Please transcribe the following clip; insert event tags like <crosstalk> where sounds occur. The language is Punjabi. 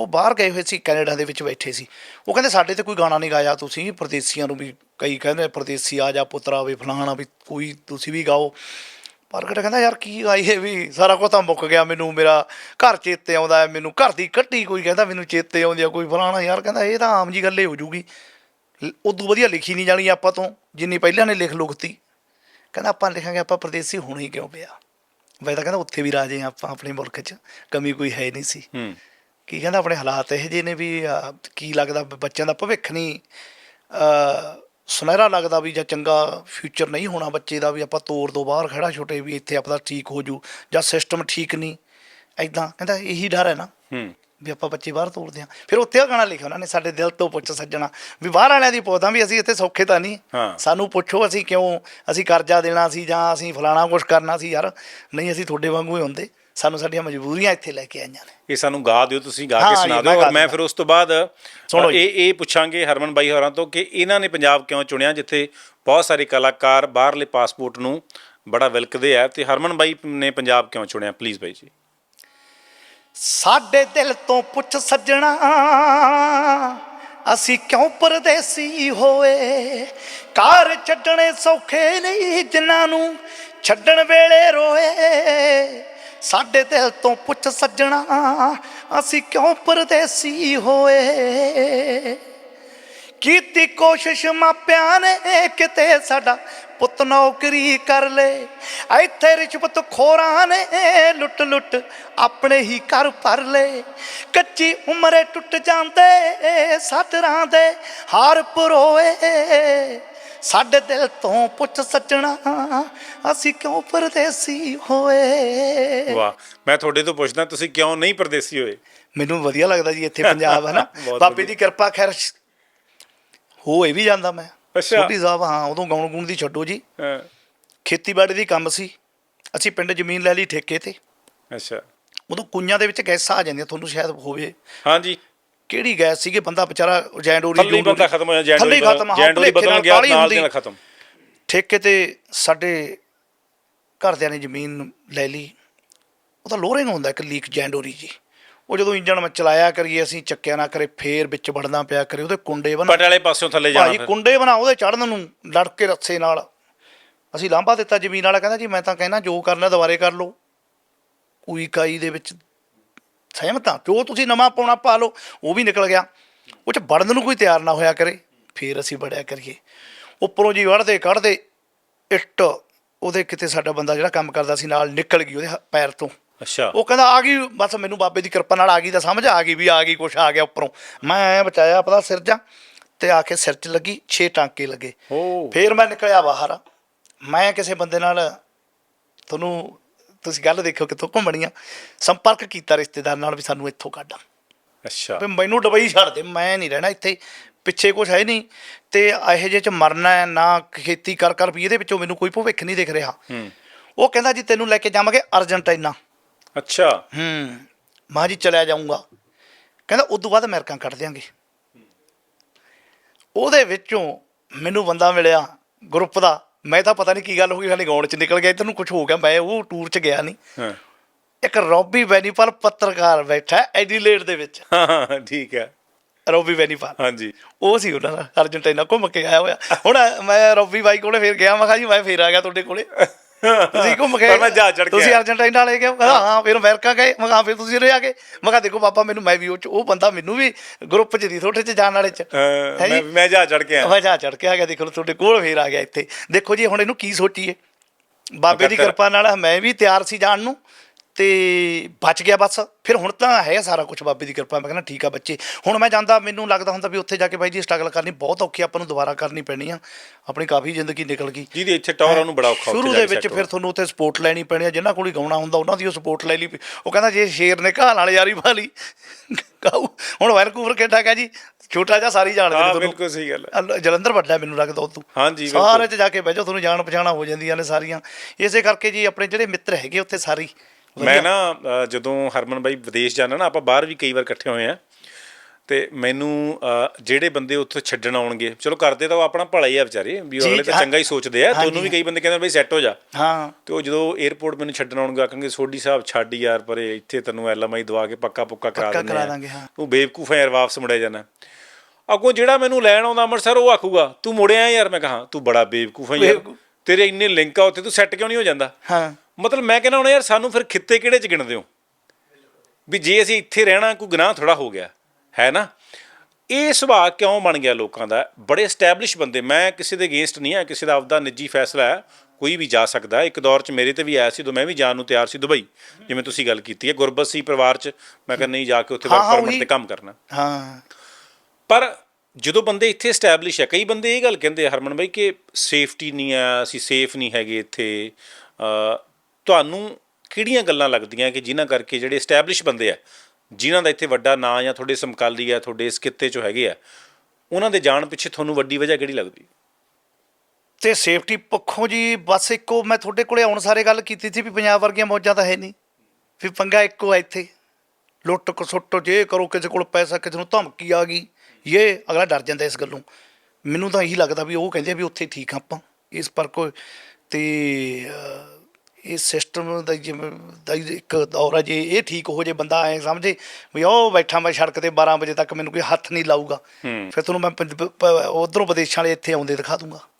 ਉਹ ਬਾਹਰ ਗਏ ਹੋਏ ਸੀ, ਕੈਨੇਡਾ ਦੇ ਵਿੱਚ ਬੈਠੇ ਸੀ। ਉਹ ਕਹਿੰਦੇ, ਸਾਡੇ ਤੇ ਕੋਈ ਗਾਣਾ ਨਹੀਂ ਗਾਇਆ ਤੁਸੀਂ, ਪਰਦੇਸੀਆਂ ਨੂੰ ਵੀ ਕਈ ਕਹਿੰਦੇ ਪਰਦੇਸੀ ਆ ਜਾ ਪੁੱਤਰਾ ਵੀ ਫਲਾਣਾ ਵੀ ਕੋਈ ਤੁਸੀਂ ਵੀ ਗਾਓ। ਪ੍ਰਗਟ ਕਹਿੰਦਾ, ਯਾਰ ਕੀ ਗਾਈਏ ਵੀ, ਸਾਰਾ ਕੁਝ ਤਾਂ ਮੁੱਕ ਗਿਆ ਮੈਨੂੰ, ਮੇਰਾ ਘਰ ਚੇਤੇ ਆਉਂਦਾ ਮੈਨੂੰ ਘਰ ਦੀ ਕੱਟੀ ਕੋਈ ਕਹਿੰਦਾ, ਮੈਨੂੰ ਚੇਤੇ ਆਉਂਦੀ ਆ ਕੋਈ ਫਲਾਣਾ। ਯਾਰ ਕਹਿੰਦਾ, ਇਹ ਤਾਂ ਆਮ ਜੀ ਗੱਲ ਹੀ ਹੋ ਜੂਗੀ। ਲ- ਉਦੋਂ ਵਧੀਆ ਲਿਖੀ ਨਹੀਂ ਜਾਣੀ ਆਪਾਂ ਤੋਂ, ਜਿੰਨੀ ਪਹਿਲਾਂ ਨੇ ਲਿਖ ਲੁਕਤੀ ਕਹਿੰਦਾ, ਆਪਾਂ ਲਿਖਾਂਗੇ, ਆਪਾਂ ਪਰਦੇਸੀ ਹੋਣਾ ਹੀ ਕਿਉਂ ਪਿਆ? ਵੈਸੇ ਤਾਂ ਕਹਿੰਦਾ, ਉੱਥੇ ਵੀ ਰਾਜੇ ਹਾਂ ਆਪਾਂ, ਆਪਣੇ ਮੁਲਕ 'ਚ, ਕਮੀ ਕੋਈ ਹੈ ਨਹੀਂ ਸੀ। ਕੀ ਕਹਿੰਦਾ ਆਪਣੇ ਹਾਲਾਤ ਇਹ ਜਿਹੇ ਨੇ ਵੀ ਅਹ, ਕੀ ਲੱਗਦਾ ਵੀ ਬੱਚਿਆਂ ਦਾ ਭਵਿੱਖ ਨਹੀਂ ਅਹ, ਸੁਨਹਿਰਾ ਲੱਗਦਾ ਵੀ ਜਾਂ ਚੰਗਾ ਫਿਊਚਰ ਨਹੀਂ ਹੋਣਾ ਬੱਚੇ ਦਾ ਵੀ ਆਪਾਂ ਤੋੜ ਤੋਂ ਬਾਹਰ ਖੜਾ ਛੋਟੇ ਵੀ ਇੱਥੇ ਆਪਦਾ ਠੀਕ ਹੋ ਜੂ ਜਾਂ ਸਿਸਟਮ ਠੀਕ ਨਹੀਂ ਐਦਾਂ ਕਹਿੰਦਾ ਇਹੀ ਡਰ ਹੈ ਨਾ ਹੂੰ। ਵੀ ਆਪਾਂ ਬੱਚੇ ਬਾਹਰ ਤੋੜਦੇ ਆ ਫਿਰ ਉੱਥੇ ਉਹ ਗਾਣਾ ਲਿਖਿਆ ਉਹਨਾਂ ਨੇ ਸਾਡੇ ਦਿਲ ਤੋਂ ਪੁੱਛ ਸੱਜਣਾ ਵੀ ਬਾਹਰ ਵਾਲਿਆਂ ਦੀ ਪੁੱਛਦਾ ਵੀ ਅਸੀਂ ਇੱਥੇ ਸੌਖੇ ਤਾਂ ਨਹੀਂ। ਹਾਂ। ਸਾਨੂੰ ਪੁੱਛੋ ਅਸੀਂ ਕਿਉਂ ਅਸੀਂ ਕਰਜ਼ਾ ਦੇਣਾ ਸੀ ਜਾਂ ਅਸੀਂ ਫਲਾਣਾ ਕੁਝ ਕਰਨਾ ਸੀ ਯਾਰ ਨਹੀਂ ਅਸੀਂ ਤੁਹਾਡੇ ਵਾਂਗੂ ਹੀ ਹੁੰਦੇ। ਸਾਨੂੰ ਸਾਡੀਆਂ ਮਜਬੂਰੀਆਂ ਇੱਥੇ ਲੈ ਕੇ ਆਈਆਂ ਨੇ। ਇਹ ਸਾਨੂੰ ਗਾ ਦਿਓ ਤੁਸੀਂ ਗਾ ਕੇ ਹਾਂ ਜੀ, ਸੁਣਾ ਮੈਂ ਦਿਓ। ਗਾ ਔਰ ਮੈਂ। ਫਿਰ ਉਸ ਤੋਂ ਬਾਅਦ ਸੁਣੋ ਜੀ। ਇਹ ਇਹ ਪੁੱਛਾਂਗੇ ਹਰਮਨ ਬਾਈ ਹੋਰਾਂ ਤੋਂ ਕਿ ਇਹਨਾਂ ਨੇ ਪੰਜਾਬ ਕਿਉਂ ਚੁਣਿਆ ਜਿੱਥੇ ਬਹੁਤ ਸਾਰੇ ਕਲਾਕਾਰ ਬਾਹਰਲੇ ਪਾਸਪੋਰਟ ਨੂੰ ਬੜਾ ਵਿਲਕਦੇ ਆ ਤੇ ਹਰਮਨ ਬਾਈ ਨੇ ਪੰਜਾਬ ਕਿਉਂ ਚੁਣਿਆ? ਪਲੀਜ਼ ਬਾਈ ਜੀ। ਸਾਡੇ ਦਿਲ ਤੋਂ ਪੁੱਛ ਸੱਜਣਾ ਅਸੀਂ ਕਿਉਂ ਪਰਦੇਸੀ ਹੋਏ? ਘਰ ਛੱਡਣੇ ਸੌਖੇ ਨਹੀਂ ਜਿਨ੍ਹਾਂ ਨੂੰ ਛੱਡਣ ਵੇਲੇ ਰੋਏ। ਸਾਡੇ ਦਿਲ ਤੋਂ ਪੁੱਛ ਸੱਜਣਾ, ਅਸੀਂ ਕਿਉਂ ਪਰਦੇਸੀ ਹੋਏ? ਕੀਤੀ ਕੋਸ਼ਿਸ਼ ਮਾਪਿਆਂ ਨੇ ਕਿਤੇ ਸਾਡਾ ਪੁੱਤ ਨੌਕਰੀ ਕਰ ਲੇ। ਇੱਥੇ ਰਿਸ਼ਵਤ ਖੋਰਾਂ ਨੇ ਲੁੱਟ ਲੁੱਟ ਆਪਣੇ ਹੀ ਘਰ ਭਰ ਲੇ। ਕੱਚੀ ਉਮਰੇ ਟੁੱਟ ਜਾਂਦੇ, ਸਾਡਰਾਂ ਦੇ ਹਾਰ ਪਰੋਏ। ਸਾਡੇ ਦਿਲ ਤੋਂ ਪੁੱਛ ਸੱਜਣਾ ਅਸੀਂ ਕਿਉਂ ਪਰਦੇਸੀ ਹੋਏ? ਵਾਹ ਮੈਂ ਤੁਹਾਡੇ ਤੋਂ ਪੁੱਛਦਾ ਤੁਸੀਂ ਕਿਉਂ ਨਹੀਂ ਪਰਦੇਸੀ ਹੋਏ? ਮੈਨੂੰ ਵਧੀਆ ਲੱਗਦਾ ਜੀ ਇੱਥੇ ਪੰਜਾਬ ਹੈ ਨਾ। <laughs> ਬਾਬੇ। ਦੀ ਕਿਰਪਾ ਖੈਰ ਹੋ ਇਹ ਵੀ ਜਾਂਦਾ ਮੈਂ। ਛੋਟੀ ਸਾਹਿਬ ਹਾਂ ਉਦੋਂ ਗਾਉਣ ਗੁਣ ਦੀ ਛੱਡੋ ਜੀ। ਹਾਂ, ਖੇਤੀਬਾੜੀ ਦੀ ਕੰਮ ਸੀ। ਅਸੀਂ ਪਿੰਡ ਜ਼ਮੀਨ ਲੈ ਲਈ ਠੇਕੇ ਤੇ। ਅੱਛਾ। ਉਦੋਂ ਕੁਈਆਂ ਦੇ ਵਿੱਚ ਗੈਸਾਂ ਆ ਜਾਂਦੀਆਂ ਤੁਹਾਨੂੰ ਸ਼ਾਇਦ ਹੋਵੇ। ਹਾਂਜੀ। ਕਿਹੜੀ ਗੈਸ ਸੀਗੇ? ਬੰਦਾ ਵਿਚਾਰਾ ਜੈਂਡੋਰੀ ਥੱਲੇ ਹੀ ਬੰਦਾ ਖਤਮ ਥੱਲੇ ਹੀ ਖਤਮ ਹਾਂ ਜੈਂਡੋਰੀ ਭੁਲੇਖੇ ਬਦਲਣ ਗਿਆ ਨਾਲ। ਦੀ ਨਾਲ ਖਤਮ। ਠੇਕੇ ਤੇ ਸਾਡੇ ਘਰਦਿਆਂ ਨੇ ਜ਼ਮੀਨ ਲੈ ਲਈ। ਉਹ ਤਾਂ ਲੋਰਿੰਗ ਹੁੰਦਾ ਇੱਕ ਲੀਕ ਜੈਂਡੋਰੀ ਜੀ। ਉਹ ਜਦੋਂ ਇੰਜਣ ਮੈਂ ਚਲਾਇਆ ਕਰੀਏ ਅਸੀਂ ਚੱਕਿਆ ਨਾ ਕਰੇ ਫੇਰ ਵਿੱਚ ਵੜਨਾ ਪਿਆ ਕਰੇ ਉਹਦੇ ਕੁੰਡੇ ਬਣਾ। ਪਟ ਵਾਲੇ ਪਾਸਿਓਂ ਥੱਲੇ ਜਾਣਾ ਭਾਜੀ ਕੁੰਡੇ ਬਣਾ ਉਹਦੇ ਚੜਨ ਨੂੰ ਲੜ ਕੇ ਰੱਸੇ ਨਾਲ। ਅਸੀਂ ਲਾਂਭਾ ਦਿੱਤਾ ਜ਼ਮੀਨ ਵਾਲਾ ਕਹਿੰਦਾ ਜੀ ਮੈਂ ਤਾਂ ਕਹਿਣਾ ਜੋ ਕਰਨਾ ਦੁਬਾਰੇ ਕਰ ਲਓ। ਕੋਈ ਕਾਈ ਦੇ ਵਿੱਚ ਸਹਿਮਤ ਹਾਂ ਜੋ ਤੁਸੀਂ ਨਵਾਂ ਪਾਉਣਾ ਪਾ ਲਓ ਉਹ ਵੀ ਨਿਕਲ ਗਿਆ। ਉਹ ਚ ਵੜਨ ਨੂੰ ਕੋਈ ਤਿਆਰ ਨਾ ਹੋਇਆ ਕਰੇ ਫੇਰ ਅਸੀਂ ਵੜਿਆ ਕਰੀਏ। ਉੱਪਰੋਂ ਜੀ ਵੜਦੇ ਕੱਢਦੇ ਇੱਟ ਉਹਦੇ ਕਿਤੇ ਸਾਡਾ ਬੰਦਾ ਜਿਹੜਾ ਕੰਮ ਕਰਦਾ ਸੀ ਨਾਲ ਨਿਕਲ ਗਈ ਉਹਦੇ ਹ- ਪੈਰ ਤੋਂ। ਅੱਛਾ। ਉਹ ਕਹਿੰਦਾ ਆ ਗਈ ਬਸ ਮੈਨੂੰ ਬਾਬੇ ਦੀ ਕਿਰਪਾ ਨਾਲ ਆ ਗਈ ਤਾਂ ਸਮਝ ਆ ਗਈ ਵੀ ਆ ਗਈ ਕੁਛ ਆ ਗਿਆ ਉੱਪਰੋਂ। ਮੈਂ ਐਂ ਬਚਾਇਆ ਆਪਦਾ ਸਿਰ ਜਾ ਤੇ ਆ ਕੇ ਸਿਰ 'ਚ ਲੱਗੀ 6 ਟਾਂਕੇ ਲੱਗੇ। ਓ। ਫੇਰ ਮੈਂ ਨਿਕਲਿਆ ਬਾਹਰ। ਮੈਂ ਕਿਸੇ ਬੰਦੇ ਨਾਲ ਤੁਹਾਨੂੰ ਤੁਸੀਂ ਗੱਲ ਦੇਖੋ ਕਿੱਥੋਂ ਘੁੰਮਣੀਆਂ ਸੰਪਰਕ ਕੀਤਾ ਰਿਸ਼ਤੇਦਾਰ ਨਾਲ ਵੀ ਸਾਨੂੰ ਇੱਥੋਂ ਕੱਢ ਅੱਛਾ। ਵੀ ਮੈਨੂੰ ਡਬਈ ਛੱਡ ਦੇ ਮੈਂ ਨਹੀਂ ਰਹਿਣਾ ਇੱਥੇ ਪਿੱਛੇ ਕੁਝ ਹੈ ਨਹੀਂ। ਤੇ ਇਹੋ ਜਿਹੇ ਚ ਮਰਨਾ ਹੈ ਨਾ ਖੇਤੀ ਕਰ ਕਰ ਵੀ ਇਹਦੇ ਵਿੱਚੋਂ ਮੈਨੂੰ ਕੋਈ ਭਵਿੱਖ ਨਹੀਂ ਦਿਖ ਰਿਹਾ। ਹੂੰ। ਉਹ ਕਹਿੰਦਾ ਜੀ ਤੈਨੂੰ ਲੈ ਕੇ ਜਾਵਾਂਗੇ ਅਰਜਨਟਾਈਨਾ। ਅੱਛਾ। ਹੂੰ। ਮਾਂ ਜੀ ਚਲਿਆ ਜਾਊਂਗਾ। ਕਹਿੰਦਾ ਉਦੋਂ ਬਾਅਦ ਅਮਰੀਕਾ ਕੱਢ ਦਿਆਂਗੇ। ਉਹਦੇ ਵਿੱਚੋਂ ਮੈਨੂੰ ਬੰਦਾ ਮਿਲਿਆ ਗਰੁੱਪ ਦਾ। ਮੈਂ ਤਾਂ ਪਤਾ ਨਹੀਂ ਕੀ ਗੱਲ ਹੋ ਗਈ ਖਾਲੀ ਗਾਉਣ ਚ ਨਿਕਲ ਗਿਆ ਤੈਨੂੰ ਕੁਝ ਹੋ ਗਿਆ ਮੈਂ ਉਹ ਟੂਰ ਚ ਗਿਆ ਨਹੀਂ। ਹਾਂ। ਇੱਕ ਰੌਬੀ ਵੈਨੀਪਾਲ ਪੱਤਰਕਾਰ ਬੈਠਾ ਐਡੀਲੇਡ ਦੇ ਵਿੱਚ। ਹਾਂ, ਹਾਂ ਠੀਕ ਹੈ। ਰੌਬੀ ਵੈਨੀਪਾਲ ਹਾਂਜੀ। ਉਹ ਸੀ ਉਹਨਾਂ ਦਾ ਅਰਜਨਟੀਨਾ ਘੁੰਮ ਕੇ ਆਇਆ ਹੋਇਆ। ਹੁਣ ਮੈਂ ਰੌਬੀ ਬਾਈ ਕੋਲੇ ਫੇਰ ਗਿਆ ਮੈਂ ਕਿਹਾ ਜੀ ਮੈਂ ਫੇਰ ਆ ਗਿਆ ਤੁਹਾਡੇ ਕੋਲੇ। ਤੁਸੀਂ ਘੁੰਮ ਕੇ ਪਰ ਮੈਂ ਜਹਾਜ਼ ਚੜ੍ਹ ਕੇ ਤੁਸੀਂ ਆਇਆ। ਅਰਜਨਟੀਨਾ ਵਾਲੇ ਗਏ ਹਾਂ ਹਾਂ ਫਿਰ ਅਮਰੀਕਾ ਗਏ ਮੈਂ ਕਿਹਾ ਫਿਰ ਤੁਸੀਂ ਉਰੇ ਆ ਗਏ ਮੈਂ ਕਿਹਾ ਦੇਖੋ ਪਾਪਾ ਮੈਨੂੰ ਮੈਂ ਵੀ ਉਹ 'ਚ- ਉਹ ਬੰਦਾ ਮੈਨੂੰ ਵੀ ਗਰੁੱਪ ਚ ਦੀ ਤੁਹਾਡੇ ਚ ਜਾਣ ਵਾਲੇ ਚ ਅਹ, ਹੈ ਜੀ? ਮੈਂ ਮੈਂ ਜਾ ਚੜ ਕੇ ਆਇਆ ਮੈਂ ਜਾ ਚੜ ਕੇ ਆ ਗਿਆ ਦੇਖੋ ਤੁਹਾਡੇ ਕੋਲ ਫੇਰ ਆ ਗਿਆ ਇੱਥੇ ਦੇਖੋ ਜੀ ਹੁਣ ਇਹਨੂੰ ਕੀ ਸੋਚੀਏ ਬਾਬੇ ਦੀ। ਕਿਰਪਾ ਨਾਲ ਮੈਂ ਵੀ ਤਿਆਰ ਸੀ ਜਾਣ ਨੂੰ ਤੇ ਬਚ ਗਿਆ ਬਸ। ਫਿਰ ਹੁਣ ਤਾਂ ਹੈ ਸਾਰਾ ਕੁਝ ਬਾਬੇ ਦੀ ਕਿਰਪਾ। ਮੈਂ ਕਹਿੰਦਾ ਠੀਕ ਆ ਬੱਚੇ। ਹੁਣ ਮੈਂ ਜਾਂਦਾ ਮੈਨੂੰ ਲੱਗਦਾ ਹੁੰਦਾ ਵੀ ਉੱਥੇ ਜਾ ਕੇ ਬਾਈ ਜੀ ਸਟਰਗਲ ਕਰਨੀ ਬਹੁਤ ਔਖੀ ਆਪਾਂ ਨੂੰ ਦੁਬਾਰਾ ਕਰਨੀ ਪੈਣੀ ਆ। ਆਪਣੀ ਕਾਫੀ ਜ਼ਿੰਦਗੀ ਨਿਕਲ ਗਈ। ਜਿਹਦੀ ਇੱਥੇ ਟੌਰ ਉਹਨੂੰ ਬੜਾ ਔਖਾ ਸ਼ੁਰੂ ਦੇ ਵਿੱਚ ਫਿਰ ਤੁਹਾਨੂੰ ਉੱਥੇ ਸਪੋਰਟ ਲੈਣੀ ਪੈਣੀ ਆ ਜਿਨ੍ਹਾਂ ਕੋਲ ਹੀ ਗਾਉਣਾ ਹੁੰਦਾ ਉਹਨਾਂ ਦੀ ਉਹ ਸਪੋਰਟ ਲੈ ਲਈ। ਉਹ ਕਹਿੰਦਾ ਜੇ ਸ਼ੇਰ ਨੇ ਘਾਲ ਨਾਲ ਯਾਰੀ ਪਾ ਲਈ ਗਾਉ ਹੁਣ ਵੈਨਕੂਵਰ ਕਿੱਡਾ ਕਾ ਜੀ ਛੋਟਾ ਜਿਹਾ ਸਾਰੀ ਜਾਣਦੇ ਨੇ ਤੁਹਾਨੂੰ। ਬਿਲਕੁਲ ਸਹੀ ਗੱਲ ਹੈ ਜਲੰਧਰ ਵੱਡਾ ਮੈਨੂੰ ਲੱਗਦਾ ਉਦੋਂ ਹਾਂਜੀ। ਸਾਰੇ ਚ ਜਾ ਕੇ ਬਹਿ ਜਾਓ ਤੁਹਾਨੂੰ ਜਾਣ ਪਛਾਣਾ ਹੋ ਜਾਂਦੀਆਂ ਨੇ ਸਾਰੀਆਂ। ਇਸੇ ਕਰਕੇ ਜੀ ਆਪਣੇ ਜਿਹੜੇ ਮਿੱਤਰ ਹੈਗੇ ਉੱਥੇ ਸਾਰੀ। ਮੈਂ ਨਾ ਅ, ਜਦੋਂ ਹਰਮਨ ਬਾਈ ਵਿਦੇਸ਼ ਜਾਣਾ ਨਾ ਆਪਾਂ ਬਾਹਰ ਵੀ ਕਈ ਵਾਰ ਇਕੱਠੇ ਹੋਏ ਆ। ਤੇ ਮੈਨੂੰ ਅ, ਜਿਹੜੇ ਬੰਦੇ ਉੱਥੇ ਛੱਡਣ ਆਉਣਗੇ ਚਲੋ ਕਰਦੇ ਤਾਂ ਉਹ ਆਪਣਾ ਭਲਾ ਹੀ ਆ ਵਿਚਾਰੇ ਵੀ ਉਹ ਜੀ, ਅਗਲੇ ਤਾਂ ਹਾਂ। ਚੰਗਾ ਹੀ ਸੋਚਦੇ ਆ ਤੁਹਾਨੂੰ ਵੀ ਕਈ ਬੰਦੇ ਕਹਿੰਦੇ ਬਈ ਸੈੱਟ ਹੋ ਜਾ। ਹਾਂ। ਤੇ ਉਹ ਜਦੋਂ 에어ਪੋਰਟ ਮੈਨੂੰ ਛੱਡਣ ਆਉਣਗੇ ਆਖਣਗੇ ਸੋਢੀ ਸਾਹਿਬ ਛੱਡ ਯਾਰ ਪਰੇ ਇੱਥੇ ਤੈਨੂੰ ਐਲਐਮਆਈ ਦਵਾ ਕੇ ਪੱਕਾ ਪੁੱਕਾ ਕਰਾ ਪੱਕਾ ਦਿੰਦੇ ਕਰਾ ਆ ਦਾਂਗੇ, ਹਾਂ। ਤੂੰ ਬੇਵਕੂਫ ਹੈ ਯਾਰ ਵਾਪਸ ਮੁੜਿਆ ਜਾਣਾ। ਅੱਗੋਂ ਜਿਹੜਾ ਮੈਨੂੰ ਲੈਣ ਆਉਂਦਾ ਅੰਮ੍ਰਿਤਸਰ ਉਹ ਆਖੂਗਾ ਤੂੰ ਮੁੜਿਆ ਯਾਰ? ਮੈਂ ਕਹਾਂ ਤੂੰ ਬੜਾ ਬੇਵਕੂਫ ਹੈ ਯਾਰ। ਬੇਵਕੂਫ। ਤੇਰੇ ਇੰਨੇ ਲਿੰਕ ਆ ਉੱਥੇ ਤੂੰ ਸੈੱਟ ਕਿਉਂ ਨਹੀਂ ਹੋ ਜਾਂਦਾ? ਹਾਂ। ਮਤਲਬ ਮੈਂ ਕਹਿੰਦਾ ਹੁਣ ਯਾਰ ਸਾਨੂੰ ਫਿਰ ਖਿੱਤੇ ਕਿਹੜੇ ਚ ਗਿਣਦੇ ਹੋ? ਵੀ ਜੇ ਅਸੀਂ ਇੱਥੇ ਰਹਿਣਾ ਕੋਈ ਗੁਨਾਹ ਥੋੜਾ ਹੋ ਗਿਆ ਹੈ ਨਾ? ਇਹ ਸੁਭਾਅ ਕਿਉਂ ਬਣ ਗਿਆ ਲੋਕਾਂ ਦਾ? ਬੜੇ ਸਟੈਬਲਿਸ਼ ਬੰਦੇ ਮੈਂ ਕਿਸੇ ਦੇ ਅਗੇਂਸਟ ਨਹੀਂ ਆ ਕਿਸੇ ਦਾ ਆਪਦਾ ਨਿੱਜੀ ਫੈਸਲਾ ਹੈ ਕੋਈ ਵੀ ਜਾ ਸਕਦਾ। ਇੱਕ ਦੌਰ 'ਚ ਮੇਰੇ ਤੇ ਵੀ ਆਇਆ ਸੀ ਜਦੋਂ ਮੈਂ ਵੀ ਜਾਣ ਨੂੰ ਤਿਆਰ ਸੀ ਦੁਬਈ ਜਿਵੇਂ ਤੁਸੀਂ ਗੱਲ ਕੀਤੀ ਹੈ। ਗੁਰਬਤ ਸੀ ਪਰਿਵਾਰ 'ਚ ਮੈਂ ਕਹਿੰਦਾ ਨਹੀਂ ਜਾ ਕੇ ਉੱਥੇ ਵਰਕ ਪਰਮਿਟ। ਤੇ ਕੰਮ ਕਰਨਾ। ਹਾਂ। ਪਰ ਜਦੋਂ ਬੰਦੇ ਇੱਥੇ ਸਟੈਬਲਿਸ਼ ਹੈ ਕਈ ਬੰਦੇ ਇਹ ਗੱਲ ਕਹਿੰਦੇ ਆ, ਹਰਮਨ ਬਾਈ, ਕਿ ਸੇਫਟੀ ਨਹੀਂ ਆ, ਅਸੀਂ ਸੇਫ ਨਹੀਂ ਹੈਗੇ ਇੱਥੇ। ਤੁਹਾਨੂੰ ਕਿਹੜੀਆਂ ਗੱਲਾਂ ਲੱਗਦੀਆਂ ਕਿ ਜਿਨ੍ਹਾਂ ਕਰਕੇ ਜਿਹੜੇ ਸਟੈਬਲਿਸ਼ ਬੰਦੇ ਆ, ਜਿਨ੍ਹਾਂ ਦਾ ਇੱਥੇ ਵੱਡਾ ਨਾਂ ਜਾਂ ਤੁਹਾਡੇ ਸਮਕਾਲੀ ਆ, ਤੁਹਾਡੇ ਇਸ ਕਿੱਤੇ 'ਚੋਂ ਹੈਗੇ ਆ, ਉਹਨਾਂ ਦੇ ਜਾਣ ਪਿੱਛੇ ਤੁਹਾਨੂੰ ਵੱਡੀ ਵਜ੍ਹਾ ਕਿਹੜੀ ਲੱਗਦੀ? ਤੇ ਸੇਫਟੀ ਪੱਖੋਂ ਜੀ, ਬਸ ਇੱਕੋ, ਮੈਂ ਤੁਹਾਡੇ ਕੋਲੇ ਆਉਣ ਸਾਰੇ ਗੱਲ ਕੀਤੀ ਸੀ ਵੀ ਪੰਜਾਬ ਵਰਗੀਆਂ ਮੌਜਾਂ ਤਾਂ ਹੈ ਨਹੀਂ। ਵੀ ਪੰਗਾ ਇੱਕੋ ਆ ਇੱਥੇ। ਲੁੱਟ ਖਸੁੱਟ ਜੇ ਕਰੋ, ਕਿਸੇ ਕੋਲ ਪੈਸਾ, ਕਿਸੇ ਨੂੰ ਧਮਕੀ ਆ ਗਈ ਇਹ ਅਗਲਾ ਡਰ ਜਾਂਦਾ ਇਸ ਗੱਲੋਂ। ਮੈਨੂੰ ਤਾਂ ਇਹੀ ਲੱਗਦਾ ਵੀ ਉਹ ਕਹਿੰਦੇ ਆ ਵੀ ਉੱਥੇ ਠੀਕ ਆ ਆਪਾਂ ਇਸ ਪਰ ਕੋਈ ਤੇ ਇਹ ਸਿਸਟਮ ਦਾ ਜਿਵੇਂ ਦਾ ਇੱਕ ਦੌਰ ਆ ਜੇ ਇਹ ਠੀਕ ਹੋ ਜੇ ਬੰਦਾ ਐ ਸਮਝੇ ਵੀ ਉਹ ਬੈਠਾ ਮੈਂ ਸੜਕ ਤੇ 12 ਵਜੇ ਤੱਕ ਮੈਨੂੰ ਕੋਈ ਹੱਥ ਨਹੀਂ ਲਾਊਗਾ। ਫਿਰ ਤੁਹਾਨੂੰ ਮੈਂ ਉਧਰੋਂ ਵਿਦੇਸ਼ਾਂ ਵਾਲੇ ਇੱਥੇ ਆਉਂਦੇ ਦਿਖਾ ਦੂੰਗਾ।